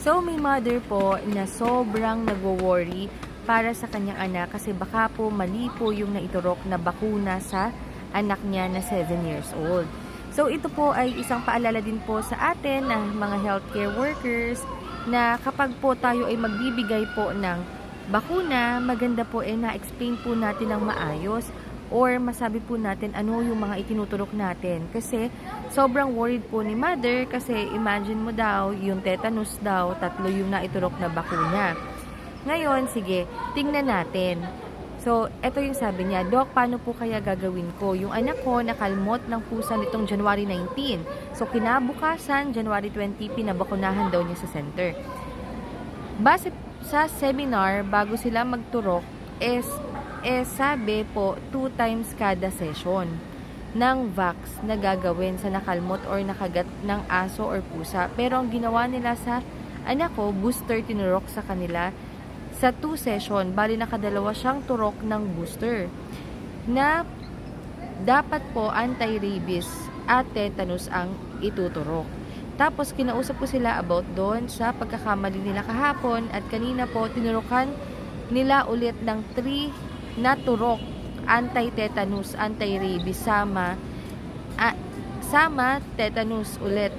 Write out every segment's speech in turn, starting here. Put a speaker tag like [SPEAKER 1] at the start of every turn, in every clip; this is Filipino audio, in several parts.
[SPEAKER 1] So, may mother po na sobrang nagwo-worry para sa kanyang anak kasi baka po mali po yung naiturok na bakuna sa anak niya na 7 years old. So, ito po ay isang paalala din po sa atin ng mga healthcare workers na kapag po tayo ay magbibigay po ng bakuna, maganda po eh na-explain po natin ng maayos or masabi po natin ano yung mga itinuturok natin. Kasi sobrang worried po ni mother kasi imagine mo daw yung tetanus daw, tatlo yung naiturok na bakuna. Ngayon, sige, tingnan natin. So, eto yung sabi niya, Doc, paano po kaya gagawin ko? Yung anak ko nakalmot ng pusa nitong January 19. So, kinabukasan, January 20, pinabakunahan daw niya sa center. Base sa seminar, bago sila magturok, is, is sabi po, two times kada session ng vax na gagawin sa nakalmot or nakagat ng aso or pusa. Pero ang ginawa nila sa anak ko, booster tinurok sa kanila sa two session. Bali nakadalawa siyang turok ng booster na dapat po anti-rabies at tetanus ang ituturok. Tapos kinausap ko sila about doon sa pagkakamali nila kahapon at kanina po tinurukan nila ulit ng 3 na turok anti-tetanus, anti-rabies sama ah, sama tetanus ulit.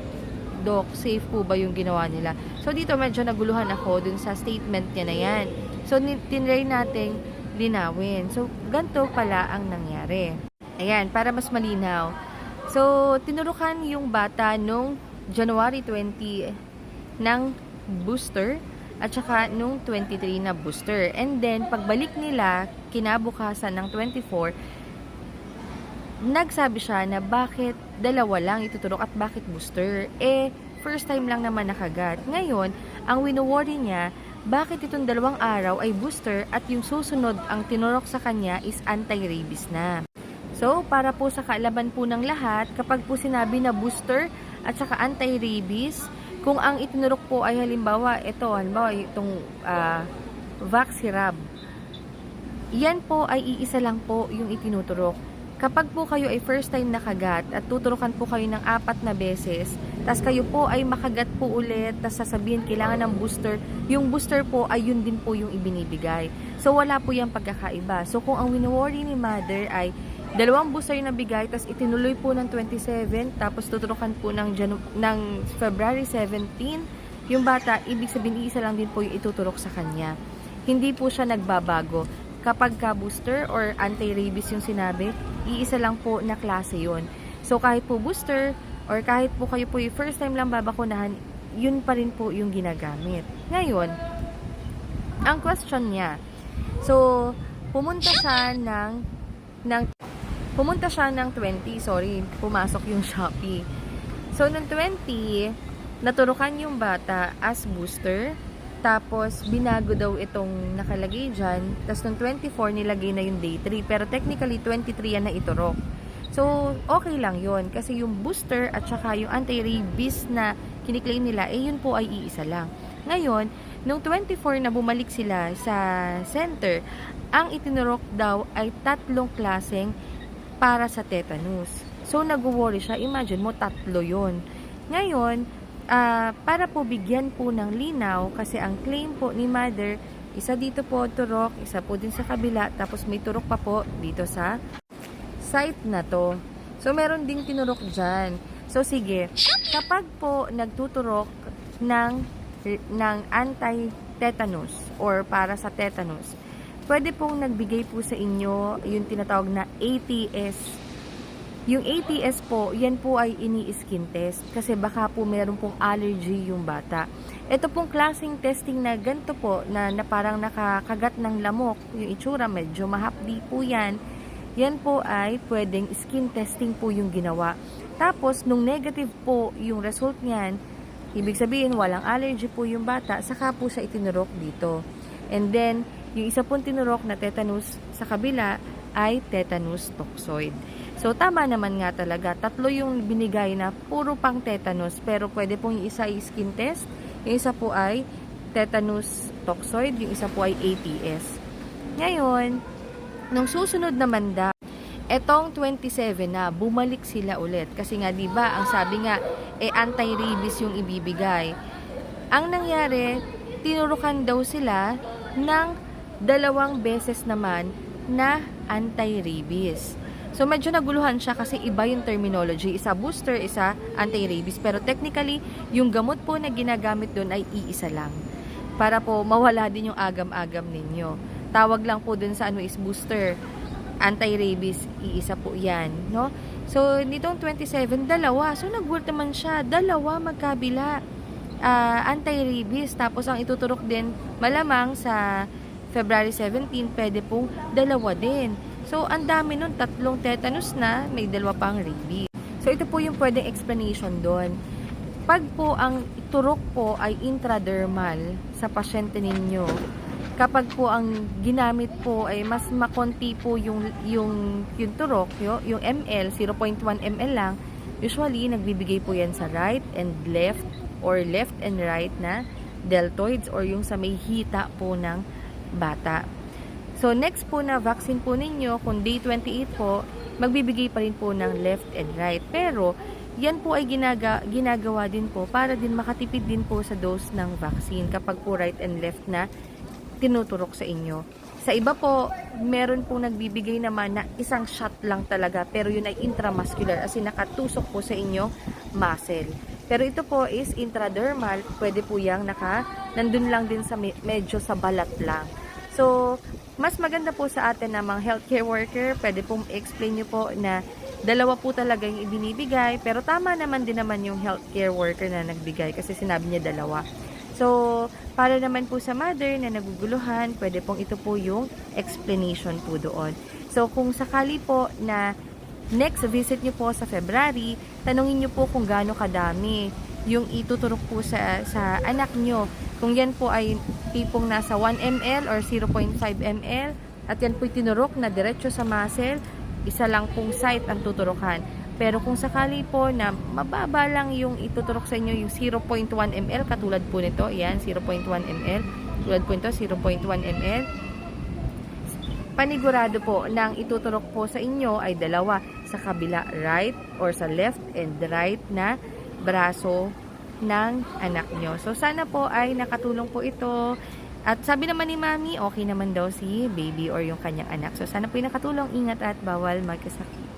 [SPEAKER 1] Doc, safe po ba yung ginawa nila? So dito medyo naguluhan ako dun sa statement niya na yan. So tinry nating linawin. So ganito pala ang nangyari. Ayan, para mas malinaw. So tinurukan yung bata nung January 20 ng booster at saka nung 23 na booster. And then, pagbalik nila, kinabukasan ng 24, nagsabi siya na bakit dalawa lang ituturok at bakit booster. Eh, first time lang naman nakagat. Ngayon, ang wino-worry niya, bakit itong dalawang araw ay booster at yung susunod ang tinurok sa kanya is anti-rabies na. So, para po sa kaalaman po ng lahat, kapag po sinabi na booster at saka anti-rabies, kung ang itinurok po ay halimbawa, ito, halimbawa itong uh, Vaxirab, yan po ay iisa lang po yung itinuturok. Kapag po kayo ay first time nakagat at tuturukan po kayo ng apat na beses, tas kayo po ay makagat po ulit, tas sasabihin kailangan ng booster, yung booster po ay yun din po yung ibinibigay. So wala po yung pagkakaiba. So kung ang wino-worry ni mother ay dalawang booster yung nabigay, tas itinuloy po ng 27, tapos tuturukan po ng, Janu- ng February 17, yung bata, ibig sabihin isa lang din po yung ituturok sa kanya. Hindi po siya nagbabago kapag ka booster or anti-rabies yung sinabi, iisa lang po na klase yon. So kahit po booster or kahit po kayo po yung first time lang babakunahan, yun pa rin po yung ginagamit. Ngayon, ang question niya, so pumunta siya ng, ng pumunta siya ng 20, sorry, pumasok yung Shopee. So, ng 20, naturukan yung bata as booster, tapos, binago daw itong nakalagay dyan. Tapos, nung 24, nilagay na yung day 3. Pero, technically, 23 yan na iturok. So, okay lang yon Kasi yung booster at saka yung anti-rabies na kiniklaim nila, eh, yun po ay iisa lang. Ngayon, nung 24 na bumalik sila sa center, ang itinurok daw ay tatlong klaseng para sa tetanus. So, nag-worry siya. Imagine mo, tatlo yon Ngayon, Ah, para po bigyan po ng linaw kasi ang claim po ni mother isa dito po turok, isa po din sa kabila tapos may turok pa po dito sa site na to. So meron ding tinurok dyan. So sige, kapag po nagtuturok ng ng anti-tetanus or para sa tetanus, pwede pong nagbigay po sa inyo yung tinatawag na ATS yung ATS po, yan po ay ini-skin test kasi baka po meron pong allergy yung bata. Ito pong klaseng testing na ganito po na, na parang nakakagat ng lamok, yung itsura medyo mahapdi po yan. Yan po ay pwedeng skin testing po yung ginawa. Tapos, nung negative po yung result niyan, ibig sabihin walang allergy po yung bata, saka po siya itinurok dito. And then, yung isa pong tinurok na tetanus sa kabila ay tetanus toxoid. So, tama naman nga talaga. Tatlo yung binigay na puro pang tetanus. Pero pwede pong yung isa ay skin test. Yung isa po ay tetanus toxoid. Yung isa po ay ATS. Ngayon, nung susunod naman daw, etong 27 na, bumalik sila ulit. Kasi nga, di ba ang sabi nga, eh, anti-rabies yung ibibigay. Ang nangyari, tinurukan daw sila ng dalawang beses naman na anti-rabies. So medyo naguluhan siya kasi iba yung terminology. Isa booster, isa anti-rabies. Pero technically, yung gamot po na ginagamit doon ay iisa lang. Para po mawala din yung agam-agam ninyo. Tawag lang po dun sa ano is booster. Anti-rabies, iisa po yan. No? So, nitong 27, dalawa. So, nag-work naman siya. Dalawa magkabila. Ah, anti-rabies. Tapos, ang ituturok din, malamang sa February 17, pwede pong dalawa din. So, ang dami nun, tatlong tetanus na, may dalawa pang rabies. So, ito po yung pwedeng explanation doon. Pag po ang turok po ay intradermal sa pasyente ninyo, kapag po ang ginamit po ay mas makonti po yung, yung, yung turok, yung, yung ml, 0.1 ml lang, usually nagbibigay po yan sa right and left or left and right na deltoids or yung sa may hita po ng bata. So, next po na vaccine po ninyo, kung day 28 po, magbibigay pa rin po ng left and right. Pero, yan po ay ginaga, ginagawa din po para din makatipid din po sa dose ng vaccine kapag po right and left na tinuturok sa inyo. Sa iba po, meron pong nagbibigay naman na isang shot lang talaga pero yun ay intramuscular as in nakatusok po sa inyong muscle. Pero ito po is intradermal, pwede po yang naka, nandun lang din sa me- medyo sa balat lang. So, mas maganda po sa atin na mga healthcare worker, pwede pong explain nyo po na dalawa po talaga yung ibinibigay, pero tama naman din naman yung healthcare worker na nagbigay kasi sinabi niya dalawa. So, para naman po sa mother na naguguluhan, pwede pong ito po yung explanation po doon. So, kung sakali po na next visit nyo po sa February, tanungin nyo po kung gaano kadami yung ituturok po sa, sa anak nyo. Kung yan po ay tipong nasa 1 ml or 0.5 ml, at yan po tinurok na diretso sa muscle, isa lang pong site ang tuturukan. Pero kung sakali po na mababa lang yung ituturok sa inyo, yung 0.1 ml, katulad po nito, yan, 0.1 ml, tulad po nito, 0.1 ml, panigurado po ng ituturok po sa inyo ay dalawa sa kabila right or sa left and right na braso ng anak nyo. So, sana po ay nakatulong po ito. At sabi naman ni Mami, okay naman daw si baby or yung kanyang anak. So, sana po ay nakatulong. Ingat at bawal magkasakit.